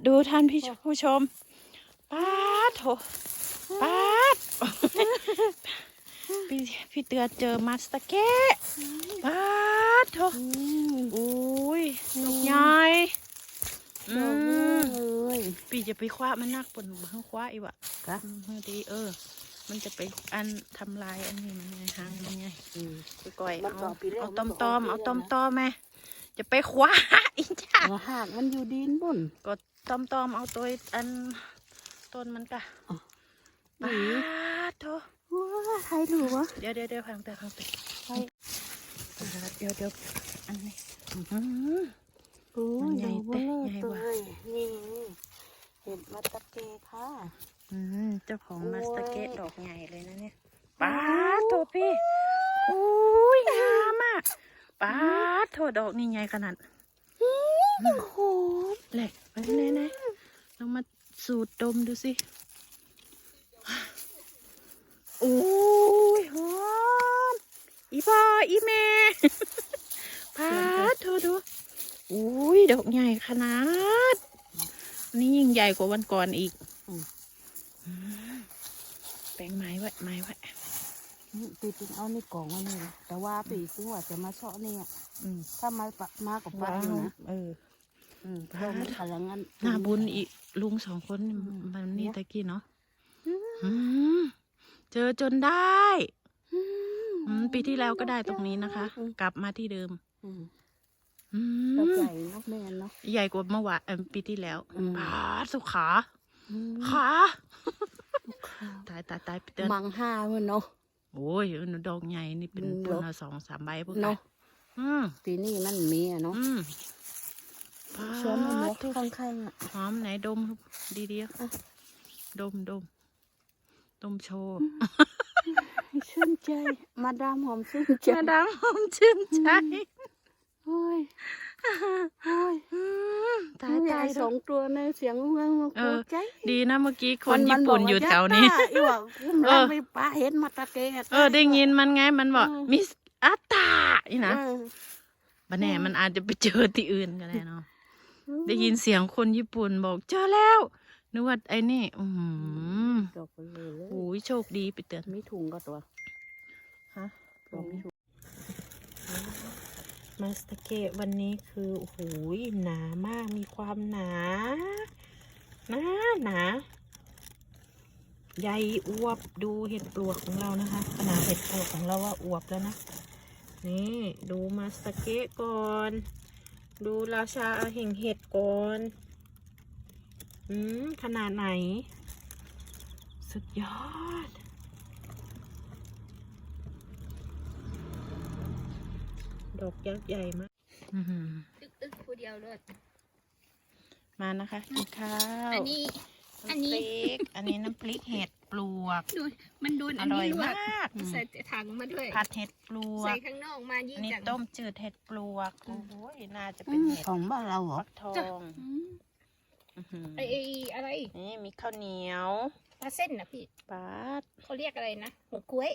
ดดูท่านพี่ผู้ชมป้าดโถป้าดพี่พี่เตือนเจอมาสเตอร์เก้ป้าดโถอุ้ยดอกใหญ่อืดอกมเลยพี่จะไปคว้ามันนักปนเพิ่งคว้าอีกวะกะอืมเฮ้ยดีเออ มันจะไปอันทำลายอันนี้มันไงหางมันไงอืมไปก่อยมันเอาก็ปีแล้วเอามัตอนมก็ตอมปีเอาแล้วตอมนะตอมไหมจะไปคว้าอีจ้าหัวหากมันอยู่ดินบุ่นก็ ตอมตอมเอาตัวอันต้นมันกะอ๋อป้าดโถว้าใครถูกวะเดี๋ยวเดี๋ยวเดี๋ยวพังแต่พังแต่ใครเดี๋ยวเดี๋ยวอันนี้อืมโอ้มันยใหญ่ดอกเบลอแต่ใหญ่เลกว่ายนี่เห็ดมาตะเกค่ะอืมเจ้าของโอ้ยมาสเตอร์เกตดอกใหญ่เลยนะเนี่ยป้าดโถพี่อุ้ยงามอะป้าดโถดอกนี่ใหญ่ขนาดโห แหลกไปไหนไหนลองมาสูดดมดูสิ โอ้ยหอม อีพ่ออีแม่พาดเธอดูโอ้ยดอกใหญ่ขนาด นี่ยิ่งใหญ่กว่าวันก่อนอีกอืมแปลงไม้ไว้ไม้ไว้นี่ปีปีเอาในกล่องไว้นี่นะแต่ว่าปีซึ่งว่าจะมาเชาะเนี่ยอืมถ้ามาปะมากับป้าอยู่นะเอออืม เราไม่พลังงานหน้าบุญอีกลุงสองคนนี่อืมมันนี่เนี่ยตะกี้เนาะอืมอืมเจอจนได้อือืมปีที่แล้วก็ได้ตรงนี้นะคะอืมกลับมาที่เดิมอืมอืเรามใหญ่เนาะแม่นเนาะใหญ่กว่าเมื่อวานเอิ่มปีที่แล้วอืมปาดสุขาอืมขาค่ะตายตายตายเตือนมังห้าเว้ยเนาะโอ้ยดอกใหญ่นี่เป็นอืมปุ่นละสองสามใบพวกเนาะอืมปีนี้มันมีอะเนาะอืมปา ชวนมันดเนาะทุกข้างๆอะหอมไหนดมดีเดียวอะดมดมดมโชว์ชื่นใจ มาดามหอมชื่นใจมาดามหอมชื่นใจโอ้ยโอ้ยอืมตายผู้ใหตาญ่ยสองตัวในเสียงเมืองมาเออใจดีนะเมื่อกี้คมันญี่ปุ่นมับกอยู่แถวนี้ยัตตาอีว่าอุ้มเอลาอไปปลาเห็นมาตะเกะเออได้ยินมันไงมันบอกอืมมิสอัตตานี่นะเออบันแน่มันอาจจะไปเจอที่อื่นก็ได้เนาะ ได้ยินเสียงคนญี่ปุ่นบอกเจอแล้ว นึกว่าไอ้นี่ อือหือดอกไปเลยโอ้ยโชคดีไปเตือนมีถุงก็ตัว ฮะดอกมีถุงมาสเตเกะวันนี้คือโอ้โหหนามากมีความหนาหนาหนาใหญ่อวบดูเห็ดปลวกของเรานะคะขนาดเห็ดปลวกของเราว่าอวบแล้วนะนี่ดูมาสเตเกะก่อน ดูราชาแห่งเห็ดก่อนอืมขนาดไหน สุดยอด ดอกยักษ์ใหญ่มากอื้อหืออึกอึกผู้เดียวเลยมานะคะกินข้าวอันนี้ อันนี้ อันนี้น้ำพริกเห็ด ปลวก ดูมันโดนออันร่อนี้ยลวมากกใส่ถังมาด้วยผัดเห็ดปลวใส่กข้างนอกมายิ่อังนนี้จังต้มจืดเห็ดปลวกอืโอ้มโหน่าจะอืเป็นมเห็ดของบ้านเราเหรอฟักทองอืมอื้อหือไอไอ้อะไรนี่มีข้าวเหนียวปลาเส้นนะพี่ปาดเขาเรียกอะไรนะหัวกล้วย